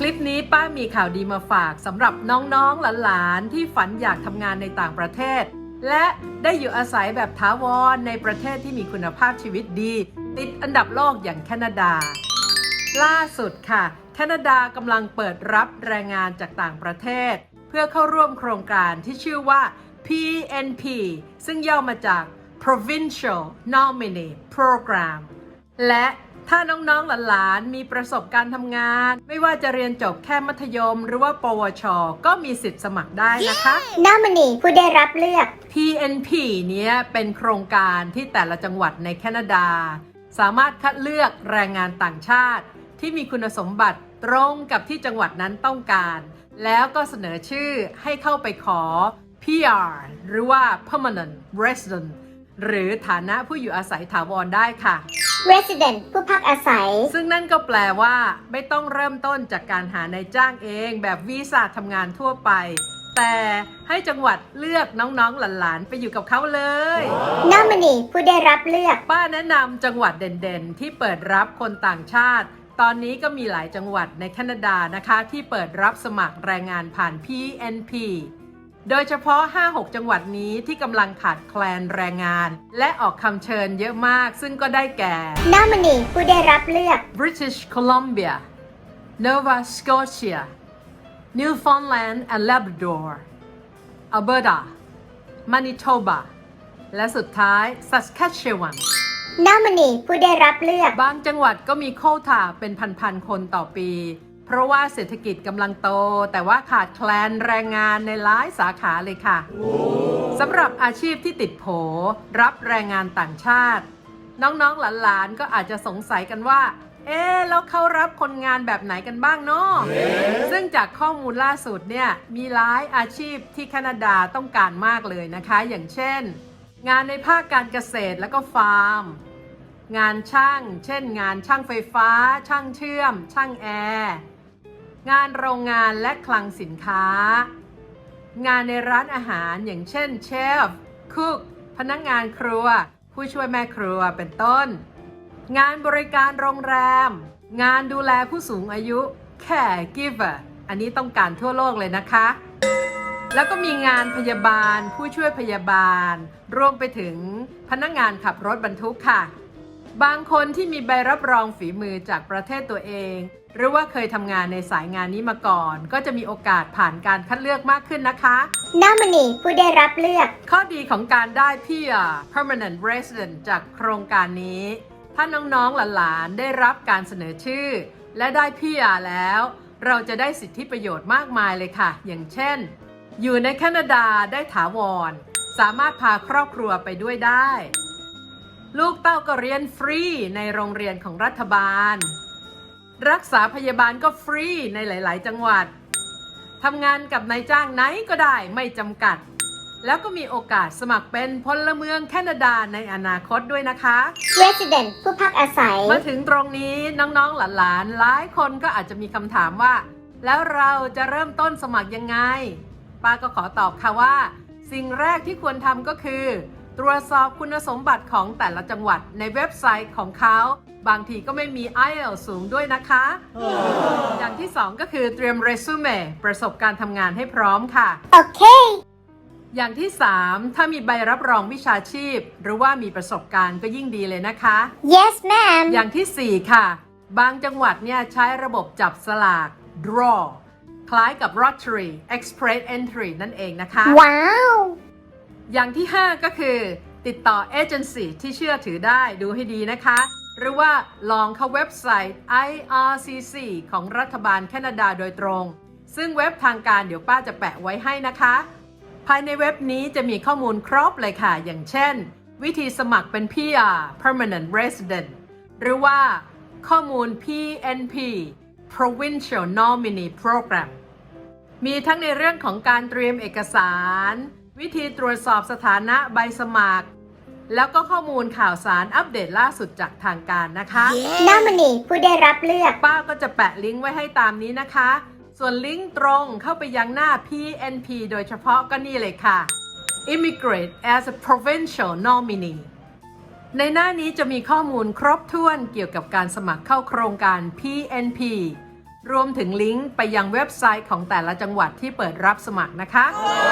คลิปนี้ป้ามีข่าวดีมาฝากสำหรับน้องๆหลานๆที่ฝันอยากทำงานในต่างประเทศ และได้อยู่อาศัยแบบถาวรในประเทศที่มีคุณภาพชีวิตดี ติดอันดับโลกอย่างแคนาดา ล่าสุดค่ะ แคนาดากำลังเปิดรับแรงงานจากต่างประเทศ เพื่อเข้าร่วมโครงการที่ชื่อว่า PNP ซึ่งย่อมาจาก Provincial Nominee Program และ ถ้าน้องๆหลานๆมีประสบการณ์ทำงาน ไม่ว่าจะเรียนจบแค่มัธยม หรือว่า ปวช ก็มีสิทธิ์สมัครได้นะคะ นอมินีผู้ได้รับเลือก PNP เนี้ยเป็นโครงการที่แต่ละจังหวัดในแคนาดา สามารถคัดเลือกแรงงานต่างชาติ ที่มีคุณสมบัติตรงกับที่จังหวัดนั้นต้องการ แล้วก็เสนอชื่อให้เข้าไปขอ PR หรือว่า Permanent Resident หรือฐานะผู้อยู่อาศัยถาวรได้ค่ะ Resident ผู้พักอาศัย ซึ่งนั่นก็แปลว่า ไม่ต้องเริ่มต้นจากการหานายจ้างเองแบบวีซ่าทำงานทั่วไป แต่ให้จังหวัดเลือกน้องๆหลานๆไปอยู่กับเขาเลยนอมินีผู้ได้รับเลือก ป้าแนะนำจังหวัดเด่นๆ ที่เปิดรับคนต่างชาติ ตอนนี้ก็มีหลายจังหวัดในแคนาดานะคะ ที่เปิดรับสมัครแรงงานผ่าน PNP โดยเฉพาะ 5-6 จังหวัดนี้ที่กำลังขาดแคลนแรงงาน และออกคำเชิญเยอะมากซึ่งก็ได้แก่นอมินีผู้ได้รับเลือก British Columbia Nova Scotia Newfoundland and Labrador Alberta Manitoba และสุดท้าย Saskatchewan นอมินีผู้ได้รับเลือก บางจังหวัดก็มีโควตาเป็นพันๆคนต่อปี เพราะว่าเศรษฐกิจกำลังโต แต่ว่าขาดแคลนแรงงานในหลายสาขาเลยค่ะสำหรับอาชีพที่ติดโผ รับแรงงานต่างชาติ น้องๆหลานๆก็อาจจะสงสัยกันว่า เอ๊ะแล้วเขารับคนงานแบบไหนกันบ้างเนาะซึ่งจากข้อมูลล่าสุดเนี่ยมีหลายอาชีพที่แคนาดาต้องการมากเลยนะคะ อย่างเช่น งานในภาคการเกษตรและก็ฟาร์มงานช่าง เช่น งานช่างไฟฟ้า ช่างเชื่อม ช่างแอร์ งานโรงงานและคลังสินค้า งานในร้านอาหารอย่างเช่นเชฟคุกพนักงานครัว ผู้ช่วยแม่ครัวเป็นต้น งานบริการโรงแรม งานดูแลผู้สูงอายุ caregiver อันนี้ต้องการทั่วโลกเลยนะคะ แล้วก็มีงานพยาบาล ผู้ช่วยพยาบาล รวมไปถึงพนักงานขับรถบรรทุกค่ะ บางคนที่มีใบรับรองฝีมือจากประเทศตัวเอง หรือว่าเคยทำงานในสายงานนี้มาก่อน ก็จะมีโอกาสผ่านการคัดเลือกมากขึ้นนะคะนอมินีผู้ได้รับเลือก ข้อดีของการได้ PR Permanent Resident จากโครงการนี้ ถ้าน้องๆหลานๆได้รับการเสนอชื่อ และได้ PR แล้ว เราจะได้สิทธิประโยชน์มากมายเลยค่ะ อย่างเช่น อยู่ในแคนาดาได้ถาวร สามารถพาครอบครัวไปด้วยได้ ลูกเต้าก็เรียนฟรีในโรงเรียนของรัฐบาล รักษาพยาบาลก็ฟรีในหลาย ๆ จังหวัดทำงานกับนายจ้างไหนก็ได้ไม่จำกัด แล้วก็มีโอกาสสมัครเป็นพลเมืองแคนาดาในอนาคตด้วยนะคะ Resident ผู้พักอาศัย มาถึงตรงนี้น้องๆหลานๆหลายคนก็อาจจะมีคำถามว่า แล้วเราจะเริ่มต้นสมัครยังไงป้าก็ขอตอบค่ะว่า สิ่งแรกที่ควรทำก็คือ ตรวจสอบคุณสมบัติของแต่ละจังหวัดในเว็บไซต์ของเขา บางทีก็ไม่มี IELTS สูงด้วยนะคะ อย่างที่สองก็คือเตรียมเรซูเม่ประสบการณ์ทำงานให้พร้อมค่ะ โอเค อย่างที่3ถ้ามีใบรับรองวิชาชีพ หรือว่ามีประสบการณ์ก็ยิ่งดีเลยนะคะ Yes ma'am อย่างที่4ค่ะ บางจังหวัดเนี่ยใช้ระบบจับสลาก draw คล้ายกับ lottery express entry นั่นเองนะคะ ว้าว อย่างที่ 5 ก็คือ ติดต่อเอเจนซี่ที่เชื่อถือได้ดูให้ดีนะคะ หรือว่าลองเข้าเว็บไซต์ IRCC ของรัฐบาลแคนาดาโดยตรง ซึ่งเว็บทางการเดี๋ยวป้าจะแปะไว้ให้นะคะ ภายในเว็บนี้จะมีข้อมูลครบเลยค่ะ อย่างเช่น วิธีสมัครเป็น PR Permanent Resident หรือว่าข้อมูล PNP Provincial Nominee Program มีทั้งในเรื่องของการเตรียมเอกสาร วิธีตรวจสอบสถานะใบสมัคร แล้วก็ข้อมูลข่าวสารอัปเดตล่าสุดจากทางการนะคะนอมินีผู้ได้รับเลือก ป้าก็จะแปะลิงก์ไว้ให้ตามนี้นะคะ ส่วนลิงก์ตรงเข้าไปยังหน้า PNP โดยเฉพาะก็นี่เลยค่ะ Immigrate as a provincial nominee ในหน้านี้จะมีข้อมูลครบถ้วนเกี่ยวกับการสมัครเข้าโครงการ PNP รวมถึงลิงก์ไปยังเว็บไซต์ของแต่ละจังหวัดที่เปิดรับสมัครนะคะ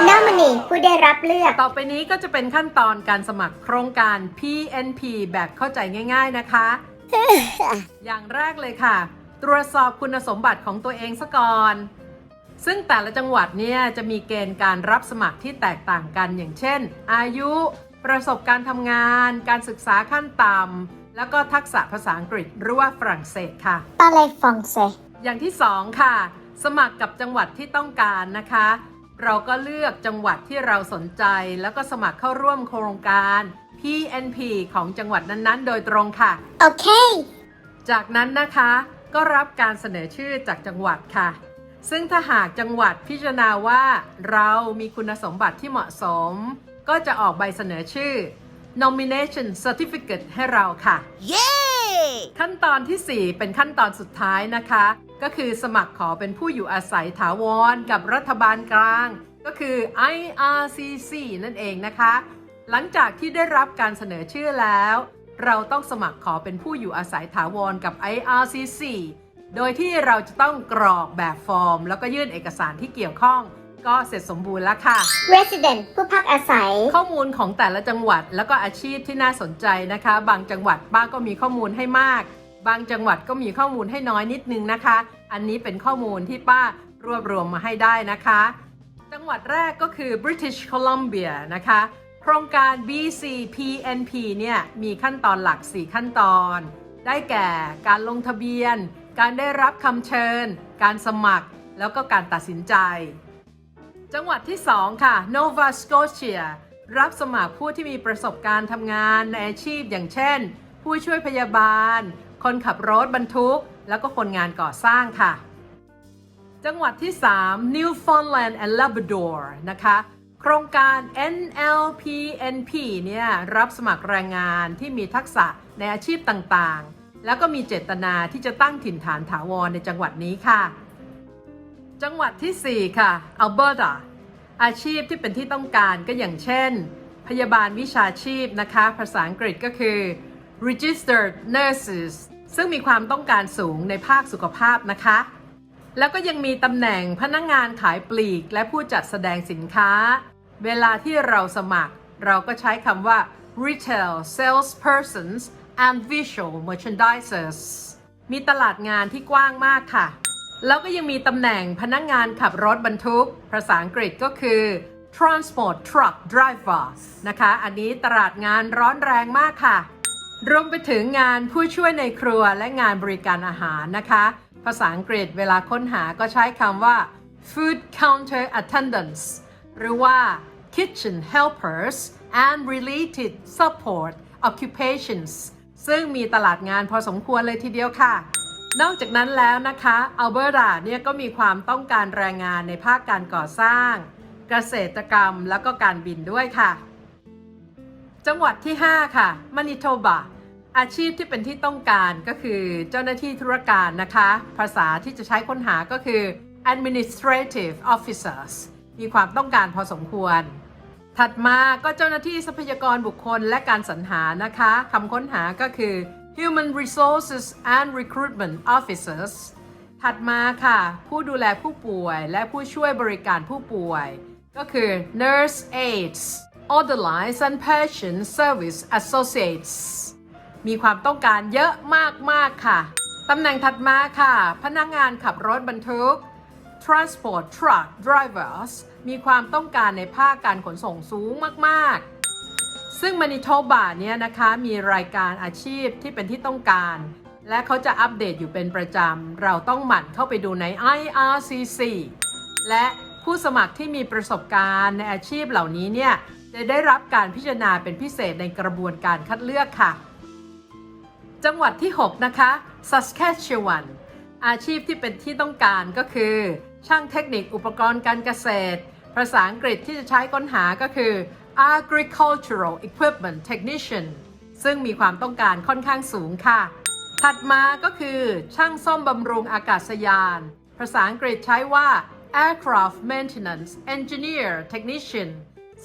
นอมินีผู้ได้รับเลือก ต่อไปนี้ก็จะเป็นขั้นตอนการสมัครโครงการ PNP แบบเข้าใจง่าย ๆนะคะ อย่างแรกเลยค่ะ ตรวจสอบคุณสมบัติของตัวเองซะก่อน ซึ่งแต่ละจังหวัดเนี่ยจะมีเกณฑ์การรับสมัครที่แตกต่างกันอย่างเช่น อายุ ประสบการณ์ทำงาน การศึกษาขั้นต่ำแล้วก็ทักษะภาษาอังกฤษหรือว่าฝรั่งเศสค่ะปาเลฟองเซ อย่างที่สองค่ะ สมัครกับจังหวัดที่ต้องการนะคะ เราก็เลือกจังหวัดที่เราสนใจ แล้วก็สมัครเข้าร่วมโครงการ PNP ของจังหวัดนั้นๆ โดยตรงค่ะ โอเค จากนั้นนะคะก็รับการเสนอชื่อจากจังหวัดค่ะ ซึ่งถ้าหากจังหวัดพิจารณาว่าเรามีคุณสมบัติที่เหมาะสม ก็จะออกใบเสนอชื่อ nomination certificate ให้เราค่ะ เย้ ขั้นตอนทีสี่4 เป็นขั้นตอนสุดท้ายนะคะ ก็คือสมัครขอเป็นผู้อยู่อาศัยถาวรกับรัฐบาลกลาง ก็คือ IRCC นั่นเองนะคะ หลังจากที่ได้รับการเสนอชื่อแล้ว เราต้องสมัครขอเป็นผู้อยู่อาศัยถาวรกับ IRCC โดยที่เราจะต้องกรอกแบบฟอร์ม แล้วก็ยื่นเอกสารที่เกี่ยวข้อง ก็เสร็จสมบูรณ์แล้วค่ะ resident ผู้พักอาศัย ข้อมูลของแต่ละจังหวัดแล้วก็อาชีพที่น่าสนใจนะคะ บางจังหวัดป้าก็มีข้อมูลให้มาก บางจังหวัดก็มีข้อมูลให้น้อยนิดนึงนะคะ อันนี้เป็นข้อมูลที่ป้ารวบรวมมาให้ได้นะคะ จังหวัดแรกก็คือ British Columbia นะคะ โครงการ BCPNP เนี่ยมีขั้นตอนหลัก 4 ขั้นตอน ได้แก่การลงทะเบียน การได้รับคำเชิญ การสมัคร แล้วก็การตัดสินใจ จังหวัดที่ 2 ค่ะ Nova Scotia รับสมัครผู้ที่มีประสบการณ์ทำงานในอาชีพอย่างเช่น ผู้ช่วยพยาบาล คนขับรถบรรทุก แล้วก็คนงานก่อสร้างค่ะ จังหวัดที่ 3 Newfoundland and Labrador นะคะโครงการ NLPNP เนี่ยรับสมัครแรงงานที่มีทักษะในอาชีพต่างๆ แล้วก็มีเจตนาที่จะตั้งถิ่นฐานถาวรในจังหวัดนี้ค่ะ จังหวัดที่ 4 ค่ะ Alberta อาชีพที่เป็นที่ต้องการก็อย่างเช่น พยาบาลวิชาชีพนะคะ ภาษาอังกฤษก็คือ registered nurses ซึ่งมีความต้องการสูงในภาคสุขภาพนะคะ แล้วก็ยังมีตำแหน่งพนักงงานขายปลีกและผู้จัดแสดงสินค้า เวลาที่เราสมัคร เราก็ใช้คำว่า retail salespersons and visual merchandisers มีตลาดงานที่กว้างมากค่ะ แล้วก็ยังมีตำแหน่งพนักงงานขับรถบรรทุก ภาษาอังกฤษก็คือ transport truck driver นะคะ อันนี้ตลาดงานร้อนแรงมากค่ะ รวมไปถึงงานผู้ช่วยในครัวและงานบริการอาหารนะคะ ภาษาอังกฤษเวลาค้นหาก็ใช้คำว่า food counter attendants หรือว่า kitchen helpers and related support occupations ซึ่งมีตลาดงานพอสมควรเลยทีเดียวค่ะ นอกจากนั้นแล้วนะคะอัลเบอร์ตาเนี่ยก็มีความต้องการแรงงานในภาคการก่อสร้าง เกษตรกรรมแล้วก็การบินด้วยค่ะ จังหวัดที่ 5 ค่ะมานิโทบาอาชีพที่เป็นที่ต้องการก็คือเจ้าหน้าที่ธุรการนะคะ ภาษาที่จะใช้ค้นหาก็คือ administrative officers มีความต้องการพอสมควร ถัดมาก็เจ้าหน้าที่ทรัพยากรบุคคลและการสรรหานะคะคำค้นหาก็คือ human resources and recruitment officers ถัดมาค่ะ ผู้ดูแลผู้ป่วยและผู้ช่วยบริการผู้ป่วย ก็คือ nurse aides orderlies and patient service associates มีความต้องการเยอะมาก ๆ ค่ะ ตำแหน่งถัดมาค่ะ พนักงานขับรถบรรทุก transport truck drivers มีความต้องการในภาคการขนส่งสูงมาก ๆ ซึ่งมานิโทบาเนี่ยนะคะมีรายการอาชีพที่เป็นที่ต้องการ และเขาจะอัปเดตอยู่เป็นประจำ เราต้องหมั่นเข้าไปดูใน IRCC และผู้สมัครที่มีประสบการณ์ในอาชีพเหล่านี้เนี่ย จะได้รับการพิจารณาเป็นพิเศษในกระบวนการคัดเลือกค่ะ จังหวัดที่ 6 นะคะ Saskatchewan อาชีพที่เป็นที่ต้องการก็คือ ช่างเทคนิคอุปกรณ์การเกษตร ภาษาอังกฤษที่จะใช้ค้นหาก็คือ agricultural equipment technician ซึ่งมีความต้องการค่อนข้างสูงค่ะ ถัดมาก็คือช่างซ่อมบำรุงอากาศยาน ภาษาอังกฤษใช้ว่า aircraft maintenance engineer technician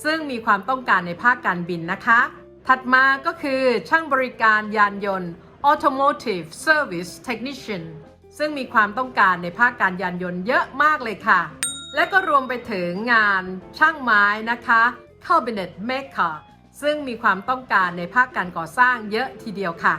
ซึ่งมีความต้องการในภาคการบินนะคะ ถัดมาก็คือช่างบริการยานยนต์ automotive service technician ซึ่งมีความต้องการในภาคการยานยนต์เยอะมากเลยค่ะ และก็รวมไปถึงงานช่างไม้นะคะ Cabinet Maker ซึ่งมีความต้องการในภาคการก่อสร้างเยอะทีเดียวค่ะ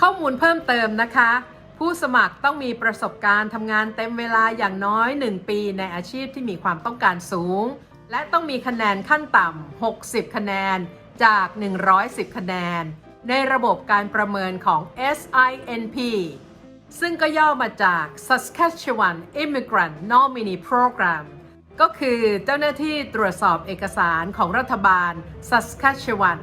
ข้อมูลเพิ่มเติมนะคะ ผู้สมัครต้องมีประสบการณ์ทำงานเต็มเวลาอย่างน้อย 1 ปีในอาชีพที่มีความต้องการสูง และต้องมีคะแนนขั้นต่ำ 60 คะแนนจาก 110 คะแนน ในระบบการประเมินของ SINP ซึ่งก็ย่อมาจาก Saskatchewan Immigrant Nominee Program ก็คือเจ้าหน้าที่ตรวจสอบเอกสารของรัฐบาล Saskatchewan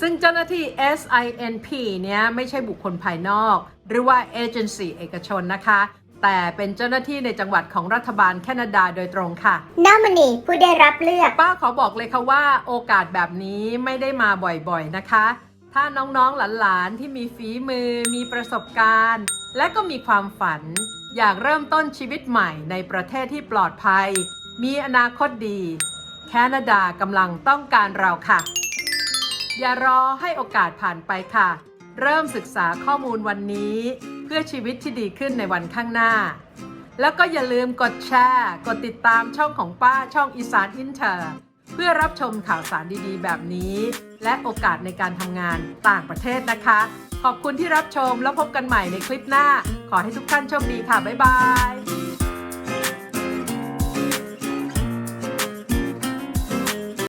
ซึ่งเจ้าหน้าที่ SINP เนี้ยไม่ใช่บุคคลภายนอก หรือว่าเอเจนซี่เอกชนนะคะ แต่เป็นเจ้าหน้าที่ในจังหวัดของรัฐบาลแคนาดาโดยตรงค่ะนอมินีผู้ได้รับเลือก ป้าขอบอกเลยค่ะว่าโอกาสแบบนี้ไม่ได้มาบ่อยๆนะคะ ถ้าน้องๆหลานๆที่มีฝีมือ มีประสบการณ์ และก็มีความฝัน อยากเริ่มต้นชีวิตใหม่ในประเทศที่ปลอดภัย มีอนาคตดี แคนาดากำลังต้องการเราค่ะ อย่ารอให้โอกาสผ่านไปค่ะ เริ่มศึกษาข้อมูลวันนี้เพื่อชีวิตที่ดีขึ้นในวันข้างหน้า แล้วก็อย่าลืมกดแชร์ กดติดตามช่องของป้าช่องอีสานอินเตอร์เพื่อรับชมข่าวสารดีๆ แบบนี้ และโอกาสในการทำงานต่างประเทศนะคะ ขอบคุณที่รับชมแล้วพบกันใหม่ในคลิปหน้า ขอให้ทุกท่านโชคดีค่ะ บ๊ายบาย